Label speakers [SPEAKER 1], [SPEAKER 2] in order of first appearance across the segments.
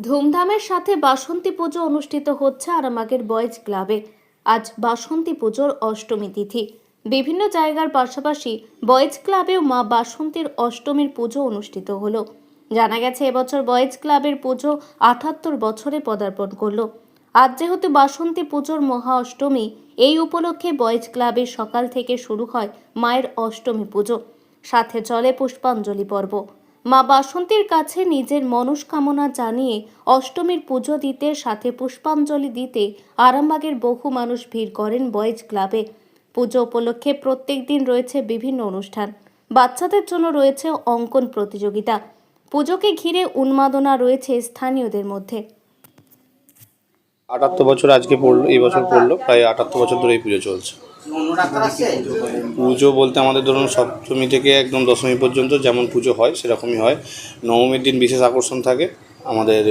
[SPEAKER 1] ধুমধামের সাথে বাসন্তী পুজো অনুষ্ঠিত হচ্ছে আরামাগের বয়েজ ক্লাবে। আজ বাসন্তী পুজোর অষ্টমী তিথি। বিভিন্ন জায়গার পাশাপাশি বয়েজ ক্লাবেও মা বাসন্তীর অষ্টমীর পুজো অনুষ্ঠিত হলো। জানা গেছে, এবছর বয়েজ ক্লাবের পুজো আটাত্তর বছরে পদার্পণ করল। আজ যেহেতু বাসন্তী পুজোর মহা অষ্টমী, এই উপলক্ষে বয়েজ ক্লাবে সকাল থেকে শুরু হয় মায়ের অষ্টমী পুজো। সাথে চলে পুষ্পাঞ্জলি পর্ব। মা বাসন্তীর কাছে নিজের মনস্কামনা জানিয়ে অষ্টমীর পুজো দিতে, সাথে পুষ্পাঞ্জলি দিতে আরামবাগের বহু মানুষ ভিড় করেন বয়েজ ক্লাবে। পুজো উপলক্ষে প্রত্যেক দিন রয়েছে বিভিন্ন অনুষ্ঠান। বাচ্চাদের জন্য রয়েছে অঙ্কন প্রতিযোগিতা। পুজোকে ঘিরে উন্মাদনা রয়েছে স্থানীয়দের মধ্যে।
[SPEAKER 2] আটাত্তর বছর আজকে পড়ল, এই বছর পড়ল, প্রায় আটাত্তর বছর ধরে এই পুজো চলছে। পুজো বলতে আমাদের ধরুন সপ্তমী থেকে একদম দশমী পর্যন্ত যেমন পুজো হয় সেরকমই হয়। নবমীর দিন বিশেষ আকর্ষণ থাকে। আমাদের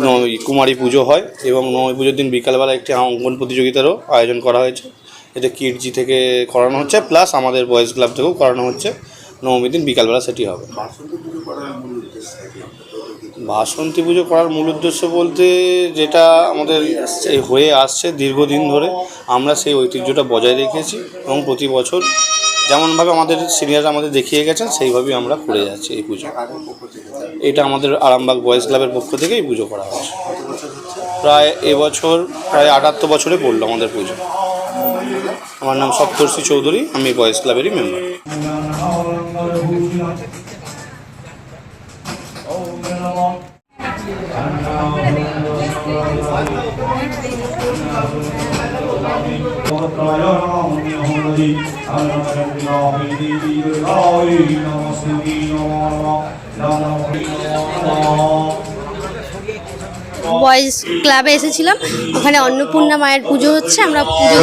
[SPEAKER 2] নবমী কুমারী পুজো হয় এবং নবমী পুজোর দিন বিকালবেলা একটি অঙ্কন প্রতিযোগিতারও আয়োজন করা হয়েছে। এটা কিডজি থেকে করানো হচ্ছে প্লাস আমাদের বয়েজ ক্লাব থেকেও করানো হচ্ছে। নবমীর দিন বিকালবেলা সেটি হবে। বাসন্তী পুজো করার মূল উদ্দেশ্য বলতে যেটা আমাদের হয়ে আসছে দীর্ঘদিন ধরে, আমরা সেই ঐতিহ্যটা বজায় রেখেছি এবং প্রতি বছর যেমনভাবে আমাদের সিনিয়ররা আমাদের দেখিয়ে গেছেন, সেইভাবেই আমরা করে যাচ্ছি এই পুজো। এটা আমাদের আরামবাগ বয়েজ ক্লাবের পক্ষ থেকে এই পুজো করা হচ্ছে। প্রায় এবছর প্রায় আটাত্তর বছরে পড়ল আমাদের পুজো। আমার নাম সপ্তর্ষি চৌধুরী, আমি বয়েজ ক্লাবেরই মেম্বার।
[SPEAKER 3] বয়েজ ক্লাবে এসেছিলাম। ওখানে অন্নপূর্ণা মায়ের পুজো হচ্ছে, আমরা পুজো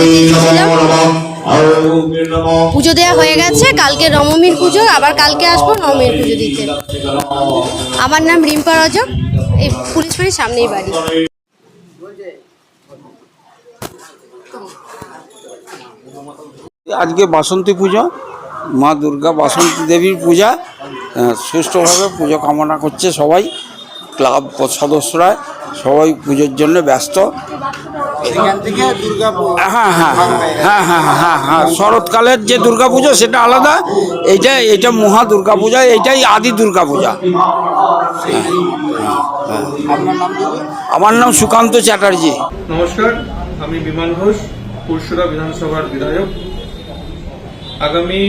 [SPEAKER 3] পুজো দেওয়া হয়ে গেছে, কালকে নবমীর পুজো, আবার কালকে আসব নবমীর পুজো দিতে। আমার নাম রিম্পা রজক এই পুলিশ বাড়ির সামনেই বাড়ি।
[SPEAKER 4] আজকে বাসন্তী পূজা মা দুর্গা বাসন্তী দেবীর পূজা সুষ্ঠুভাবে পুজো কামনা করছে সবাই ক্লাব সদস্যরা সবাই পুজোর জন্য ব্যস্ত। হ্যাঁ হ্যাঁ হ্যাঁ হ্যাঁ হ্যাঁ হ্যাঁ শরৎকালের যে দুর্গা পুজো সেটা আলাদা এইটা এইটা মহা দুর্গা পূজা এইটাই আদি দুর্গা পূজা। হ্যাঁ, আমার নাম সুকান্ত চ্যাটার্জি।
[SPEAKER 5] নমস্কার, আমি বিমান ঘোষ, পুরসুরা বিধানসভার বিধায়ক। আগামী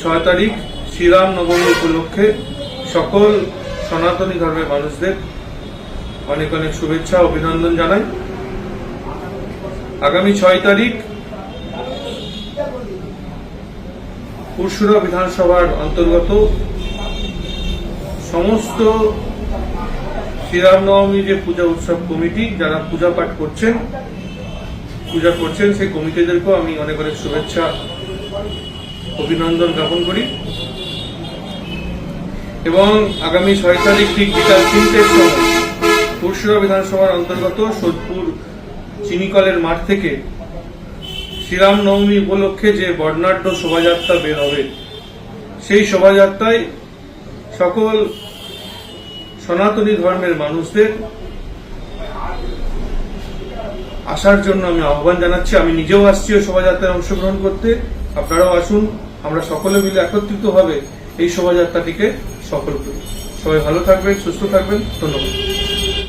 [SPEAKER 5] ছয় তারিখ শ্রীরাম নবমী উপলক্ষে সকল সনাতনী ধর্মের মানুষদের অনেক অনেক শুভেচ্ছা, অভিনন্দন জানাই। আগামী ছয় তারিখ পুরসুরা বিধানসভার অন্তর্গত সমস্ত শ্রীরামনবমী যে পূজা উৎসব কমিটি, যারা পূজা পাঠ করছেন, পূজা করছেন, সেই কমিটিদেরকেও আমি অনেক অনেক শুভেচ্ছা, অভিনন্দন জ্ঞাপন করি। এবং আগামী ছয় তারিখ ঠিক বিকাল তিনটের সময় পুরসুরা বিধানসভার অন্তর্গত সোদপুর চিনিকলের মাঠ থেকে শ্রীরাম নবমী উপলক্ষে যে বর্ণাঢ্য শোভাযাত্রা বের হবে, সেই শোভাযাত্রায় সকল সনাতনী ধর্মের মানুষদের আসার জন্য আমি আহ্বান জানাচ্ছি। আমি নিজেও আসছি ওই শোভাযাত্রায় অংশগ্রহণ করতে। আপনারাও আসুন। আমরা সকলে মিলে একত্রিত হবে এই শোভাযাত্রাটিকে সফল করি। সবাই ভালো থাকবেন, সুস্থ থাকবেন। ধন্যবাদ।